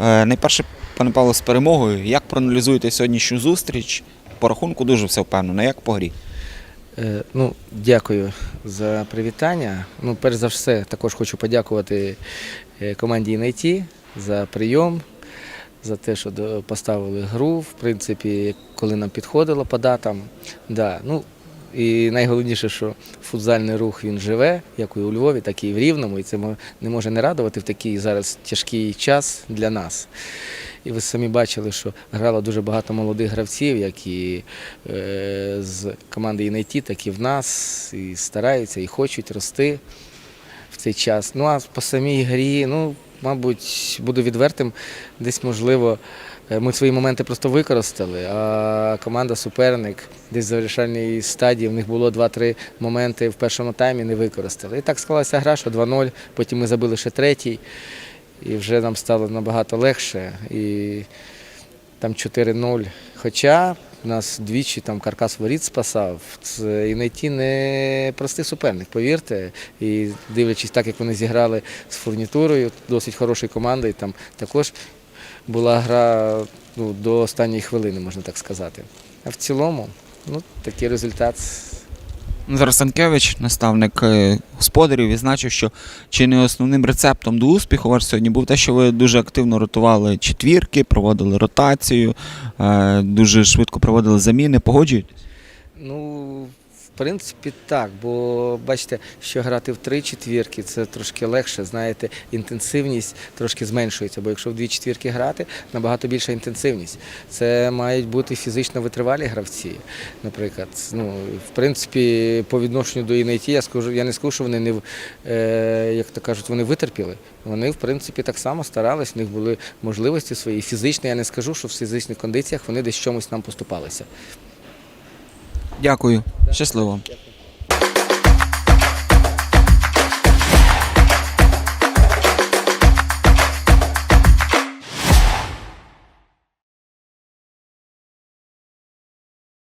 Е, Найперше, пане Павло, з перемогою. Як проаналізуєте сьогоднішню зустріч? По рахунку дуже все впевнено. Як по грі? Е, Ну, дякую за привітання. Ну, перш за все, також хочу подякувати е, команді «Інайті» за прийом, за те, що поставили гру, в принципі, коли нам підходило по датам. Да, ну, і найголовніше, що футзальний рух він живе, як і у Львові, так і в Рівному, і це не може не радувати в такий зараз тяжкий час для нас. І ви самі бачили, що грало дуже багато молодих гравців, як і е, з команди «Інайті», так і в нас, і стараються, і хочуть рости в цей час. Ну а по самій грі, ну, мабуть, буду відвертим, десь можливо. е, Ми свої моменти просто використали, а команда суперник десь в завершальній стадії в них було 2-3 моменти в першому таймі не використали. І так склалася гра, що 2-0, потім ми забили ще третій, і вже нам стало набагато легше. І там 4-0. Хоча нас двічі там каркас воріт спасав. Це і знайти не простий суперник, повірте. І дивлячись так, як вони зіграли з фурнітурою, досить хорошою командою, там також була гра ну, до останньої хвилини, можна так сказати. А в цілому, ну, такий результат. Назар Станкевич, наставник е, господарів, відзначив, що чи не основним рецептом до успіху ваш сьогодні був те, що ви дуже активно ротували четвірки, проводили ротацію, е, дуже швидко проводили заміни. Погоджуєтесь? Ну, в принципі, так, бо бачите, що грати в три четвірки це трошки легше, знаєте, інтенсивність трошки зменшується, бо якщо в дві четвірки грати, набагато більша інтенсивність. Це мають бути фізично витривалі гравці, наприклад. Ну, в принципі, по відношенню до Інайті, я скажу, я не скажу, що вони не е, як то кажуть, вони витерпіли. Вони, в принципі, так само старались, в них були можливості свої. Фізично я не скажу, що в фізичних кондиціях вони десь чомусь нам поступалися. Дякую. Щасливо.